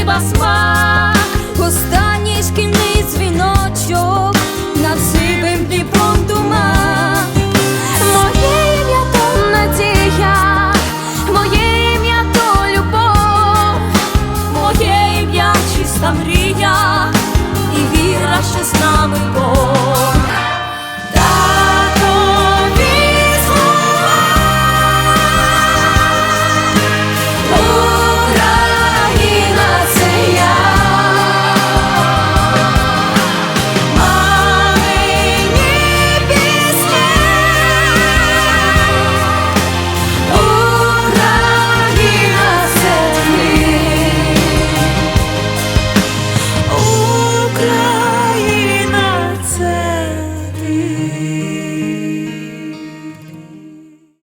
Ribas Mar.